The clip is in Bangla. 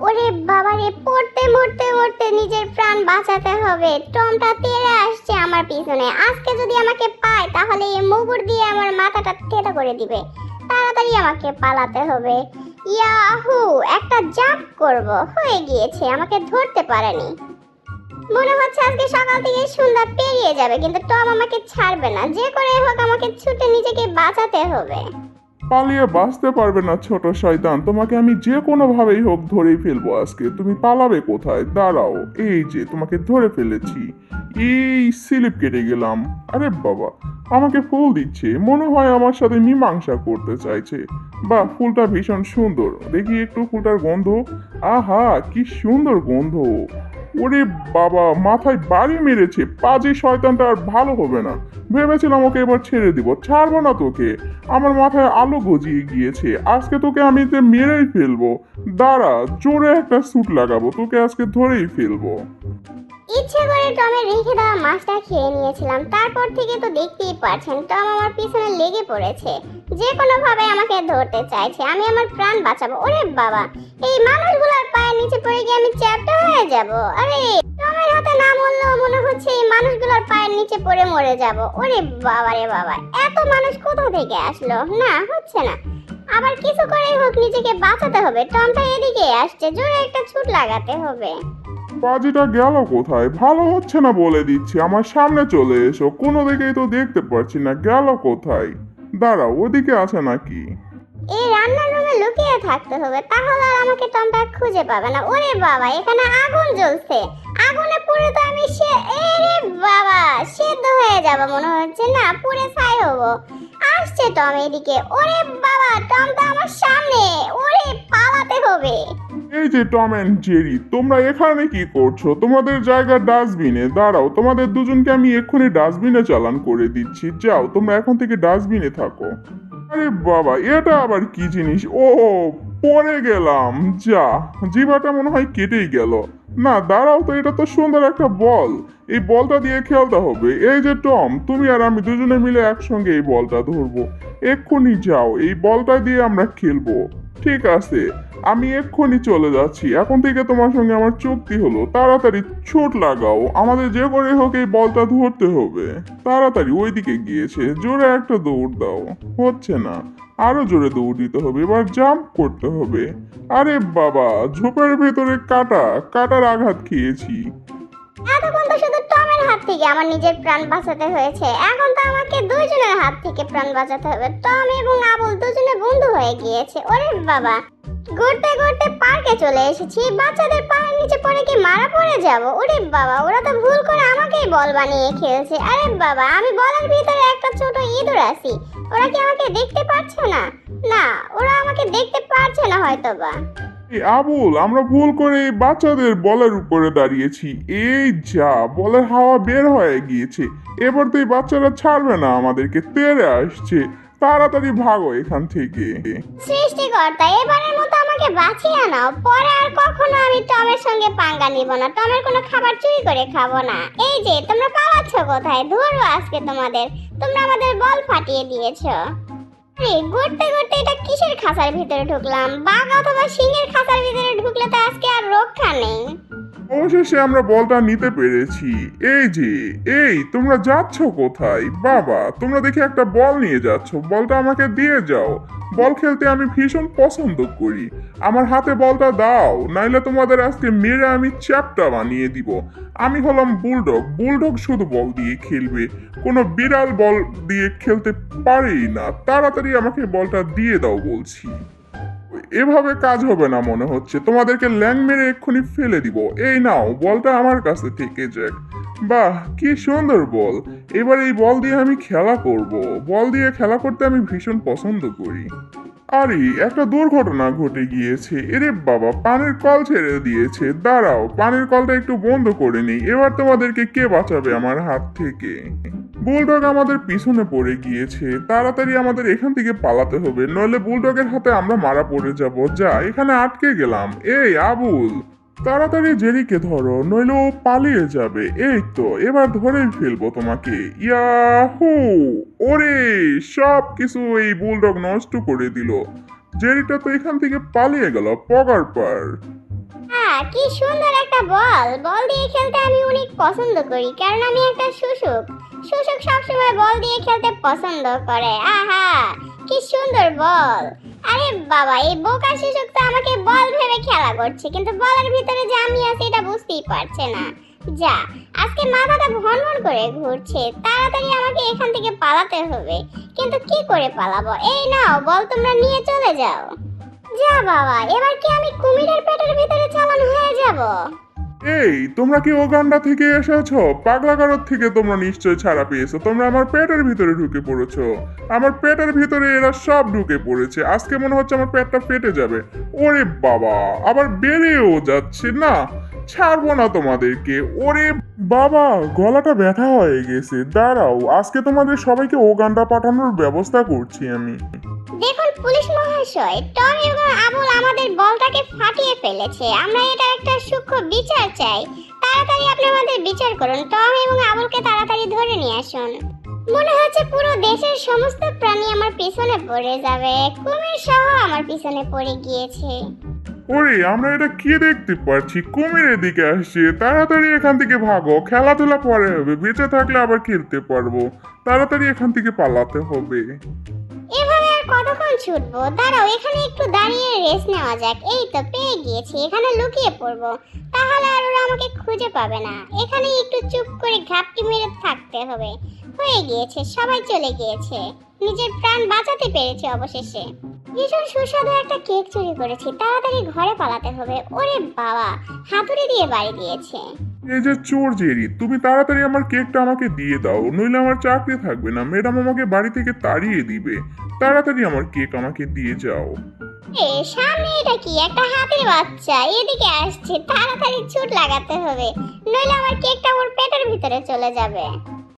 ওরে বাবারে, পড়তে মরতে মরতে নিজের প্রাণ বাঁচাতে হবে। টমটা তেড়ে আসছে আমার পিছনে। আজকে যদি আমাকে পায়, তাহলে এই মুগুর দিয়ে আমার মাথাটা থেতো করে দিবে। তাড়াতাড়ি আমাকে পালাতে হবে। ইয়াহু, একটা জাম্প করব। হয়ে গিয়েছে, আমাকে ধরতে পারেনি। মনে হচ্ছে আজকে সকাল থেকে সন্ধ্যা পেরিয়ে যাবে, কিন্তু টম আমাকে ছাড়বে না। যে করে হোক আমাকে ছুটে নিজেকে বাঁচাতে হবে। পালিয়ে বাঁচতে পারবে না ছোট শয়তান। তোমাকে আমি যে কোনোভাবেই হোক ধরেই ফেলব আজকে। তুমি পালাবে কোথায়? দাঁড়াও, এই যে, তোমাকে ধরে ফেলেছি। এই স্লিপ কেটে গেলাম। আরে বাবা, আমাকে ফুল দিচ্ছে। মনে হয় আমার সাথে মীমাংসা করতে চাইছে। বা ফুলটা ভীষণ সুন্দর। দেখি একটু ফুলটার গন্ধ। আহা, কি সুন্দর গন্ধ। ওরে বাবা, মাথায় বাড়ি মেরেছে। পাজি শয়তানটা আর ভালো হবে না। ভেবেছিলাম ওকে এবার ছেড়ে দিব। ছাড়বো না তোকে। আমার মাথায় আলো গজিয়ে গিয়েছে। আজকে তোকে আমি যে মেরেই ফেলব। দাঁড়া, জোরে একটা স্যুট লাগাবো। তোকে আজকে ধরেই ফেলব। ইচ্ছে করে টমের রেখে দেওয়া মাছটা খেয়ে নিয়েছিলাম। তারপর থেকে তো দেখতেই পারছেন, টম আমার পিছনে লেগে পড়েছে। যে কোনো ভাবে আমাকে ধরতে চাইছে। আমি আমার প্রাণ বাঁচাবো। ওরে বাবা, এই মানুষগুলোর পায়ের নিচে পড়ে গিয়ে আমি চ্যাপ্টা হয়ে যাব। আরে টমের হাতে না মরলেও মনে হচ্ছে এই মানুষগুলোর পায়ের নিচে পড়ে মরে যাব। ওরে বাবা রে বাবা, এত মানুষ কোথা থেকে আসলো? না, হচ্ছে না। আবার কিছু করেই হোক, নিজেকে বাঁচাতে হবে। টমটা এদিকে আসছে, জোরে একটা ছুট লাগাতে হবে। বাজিটা গেল কোথায়? ভালো হচ্ছে না বলে দিচ্ছি, আমার সামনে চলে এসো। কোনো দিকেই তো দেখতে পারছি না, গেল কোথায়? দাঁড়াও, ওদিকে আছে নাকি? এই রান্নার রুমে লুকিয়ে থাকতে হবে, তাহলে আর আমাকে টমটা খুঁজে পাবে না। ওরে বাবা, এখানে আগুন জ্বলছে। আগুনে পুড়ে তো আমি সে এরে বাবা, সেদ্ধ হয়ে যাব মনে হচ্ছে না, পুড়ে ছাই হব। আসছে টম এদিকে। ওরে বাবা টমটা আমার সামনে। ওরে পালাতে হবে। এই যে টম অ্যান্ড জেরি, তোমরা এখানে কি করছ? তোমাদের জায়গা ডাস্টবিনে, দাঁড়াও, তোমাদের দুজনকে আমি এক্ষুনি ডাস্টবিনে চালান করে দিচ্ছি। যাও, তোমরা এখন থেকে ডাস্টবিনে থাকো। আরে বাবা, এটা আবার কি জিনিস? ও পরে গেলাম। যা, জিভাটা মনে হয় কেটেই গেল। না, দাঁড়াও তো, এটা তো সুন্দর একটা বল। এই বলটা দিয়ে খেলতে হবে। এই যে টম, তুমি আর আমি দুজনে মিলে একসঙ্গে এই বলটা ধরবো। এক্ষুনি যাও, এই বলটা দিয়ে আমরা খেলব। ঠিক আছে, আমি এক্ষুনি চলে যাচ্ছি। এখন থেকে তোমার সঙ্গে আমার চুক্তি হলো। তাড়াতাড়ি ছোট লাগাও। আমাদের যে করে হোক এই বলটা ধরতে হবে। তাড়াতাড়ি ওইদিকে গিয়েছে। জোরে একটা দৌড় দাও। হচ্ছে না। আরও জোরে দৌড় দিতে হবে। এবার জাম্প করতে হবে। আরে বাবা, ঝোপের ভেতরে কাটা। কাটার আঘাত খেয়েছি। এতক্ষণ তো শুধু টমের হাত থেকে আমার নিজের প্রাণ বাঁচাতে হয়েছে। এখন তো আমাকে দুইজনের হাত থেকে প্রাণ বাঁচাতে হবে। টম এবং আবুল দুজনে বন্ধু হয়ে গিয়েছে। ওরে বাবা ঘুরতে ঘুরতে পার্কে চলে এসেছি। বাচ্চাদের পায়ের নিচে পড়ে কি মারা পড়ে যাব? ওরে বাবা, ওরা তো ভুল করে আমাকেই বল বানিয়ে খেলছে। আরে বাবা, আমি বলের ভিতরে একটা ছোট ইঁদুর আছি। ওরা কি আমাকে দেখতে পারছে না? না, ওরা আমাকে দেখতে পারছে না হয়তো বা আবুল, আমরা ভুল করে বাচ্চাদের বলের উপরে দাঁড়িয়েছি। এই যা, বলের হাওয়া বের হয়ে গিয়েছে। এবার তো এই বাচ্চারা ছাড়বে না, আমাদেরকে তেড়ে আসছে। তাড়াতাড়ি ভাগো এখান থেকে। সৃষ্টিকর্তা, এবারের মতো আমাকে বাঁচিয়ে নাও। পরে আর কখনো আমি টমের সঙ্গে পাঙ্গা নিব না। টমের কোনো খাবার চুরি করে খাব না। এই যে, তোমরা পালাচ্ছ কোথায়? ধরবো আজকে তোমাদের। তোমরা আমাদের বল ফাটিয়ে দিয়েছ। আরে, ঘুরতে ঘুরতে এটা কিসের খাঁচার ভিতরে ঢুকলাম? বাঘ অথবা সিংহের খাঁচার ভিতরে ঢুকলে তো আজকে আর রক্ষা নেই। অবশেষে আমরা বলটা নিতে পেরেছি। এই যে, এই, তোমরা যাচ্ছ কোথায়? বাবা, তোমরা দেখি একটা বল নিয়ে যাচ্ছ। বলটা আমাকে দিয়ে যাও। বল খেলতে আমি ভীষণ পছন্দ করি। আমার হাতে বলটা দাও, নাইলে তোমাদের আজকে মেরে আমি চ্যাপটা বানিয়ে দিব। আমি হলাম বুলডগ। বুলডগ শুধু বল দিয়ে খেলবে। কোনো বিড়াল বল দিয়ে খেলতে পারেই না। তাড়াতাড়ি আমাকে বলটা দিয়ে দাও বলছি। এভাবে কাজ হবে না মনে হচ্ছে। তোমাদেরকে ল্যাং মেরে এক্ষুনি ফেলে দিব। এই নাও, বলটা আমার কাছে থেকে যাক। বাহ, কি সুন্দর বল। এবার এই বল দিয়ে আমি খেলা করব। বল দিয়ে খেলা করতে আমি ভীষণ পছন্দ করি। আরে, একটা দুর্ঘটনা ঘটে গিয়েছে। এরে বাবা, পানের কল ছেড়ে দিয়েছে। দাঁড়াও, পানের কলটা একটু বন্ধ করে নেই। এবার তোমাদেরকে কে বাঁচাবে আমার হাত থেকে? বুলডগ আমাদের পিছনে পড়ে গিয়েছে। তাড়াতাড়ি আমাদের এখান থেকে পালাতে হবে, নইলে বুলডগের হাতে আমরা মারা পড়ে যাব। যা, এখানে আটকে গেলাম। এই, আবুল! তাড়াতাড়ি জেরিকে ধরো, নইলে ও পালিয়ে যাবে। এই তো, এবার ধরেই ফেলব তোমাকে। ইয়াহু! ওরে সব কিছু এই বুলডগ নষ্ট করে দিল। জেরিটা তো এখান থেকে পালিয়ে গেল, পগার পার। কি সুন্দর একটা বল। বল দিয়ে খেলতে আমি অনেক পছন্দ করি কারণ আমি একটা শুশুক শুশুক সবসময় বল দিয়ে খেলতে পছন্দ করে। আহা, কি সুন্দর বল। আরে বাবা, এই বোকা শুশুক তো আমাকে বল ভেবে খেলা করছে, কিন্তু বলের ভিতরে যে আমি আছি এটা বুঝতেই পারছে না। যা, আজকে মাথাটা ভন ভন করে ঘুরছে, তাড়াতাড়ি আমাকে এখান থেকে পালাতে হবে। কিন্তু কি করে পালাবো? এই নাও, বল তোমরা নিয়ে চলে যাও। যা বাবা, এবার কি আমি কুমিরের পেটের ভিতরে চালান হয়ে যাব? এই, তোমরা কি ওগান্ডা থেকে এসেছ? থেকে তোমরা নিশ্চয় ছাড়া পেয়েছ। তোমরা আমার পেটের ভিতরে ঢুকে পড়েছো। আমার পেটের ভিতরে এরা সব ঢুকে পড়েছে। আজকে মনে হচ্ছে আমার পেটটা ফেটে যাবে। ওরে বাবা, আবার বেড়েও যাচ্ছে না? ছাড়বো না তোমাদেরকে। ওরে বাবা, গলাটা ব্যথা হয়ে গেছে। দাঁড়াও, আজকে তোমাদের সবাইকে ওগান্ডা পাঠানোর ব্যবস্থা করছি আমি। দেখুন, পুলিশ মহাশয়, টম এবং আবুল আমাদের বলটাকে ফাটিয়ে ফেলেছে। আমরা এটা একটা সূক্ষ্ম বিচার চাই। তাড়াতাড়ি আপনি আমাদের বিচার করুন। টম এবং আবুলকে তাড়াতাড়ি ধরে নিয়ে আসুন। মনে হচ্ছে পুরো দেশের সমস্ত প্রাণী আমার পিছনে পড়ে যাবে। কুমির সহ আমার পিছনে পড়ে গিয়েছে। ওরে, আমরা এটা কি দেখতে পাচ্ছি? কুমিরের দিকে আসছে। তাড়াতাড়ি এখান থেকে ভাগো। খেলাধুলা পরে হবে। বেঁচে থাকলে আবার খেলতে পারব। তাড়াতাড়ি এখান থেকে পালাতে হবে। কতক্ষণ ছুটবো? দাঁড়াও, এখানে একটু দাঁড়িয়ে রেস্ট নেওয়া যাক। এই তো, পেয়ে গিয়েছি, এখানে লুকিয়ে পড়ব। তাহলে আর ওরা আমাকে খুঁজে পাবে না। এখানে একটু চুপ করে ঘাপটি মেরে থাকতে হবে। হয়ে গিয়েছে, সবাই চলে গিয়েছে। নিজের প্রাণ বাঁচাতে পেরেছে অবশেষে। ভীষণ সুস্বাদু একটা কেক চুরি করেছি। তাড়াতাড়ি ঘরে পালাতে হবে। ওরে বাবা, হাতুড়ি দিয়ে বাড়ি দিয়েছে এই যে চোর জেরি, তুমি তাড়াতাড়ি আমার কেকটা আমাকে দিয়ে দাও, নইলে আমার চাকরি থাকবে না। ম্যাডাম আমাকে বাড়ি থেকে তাড়িয়ে দিবে। তাড়াতাড়ি আমার কেক আমাকে দিয়ে যাও। এ সামনে এটা কি একটা হাতির বাচ্চা? এদিকে আসছে, তাড়াতাড়ি ছুট লাগাতে হবে, নইলে আমার কেকটা ওর পেটের ভিতরে চলে যাবে।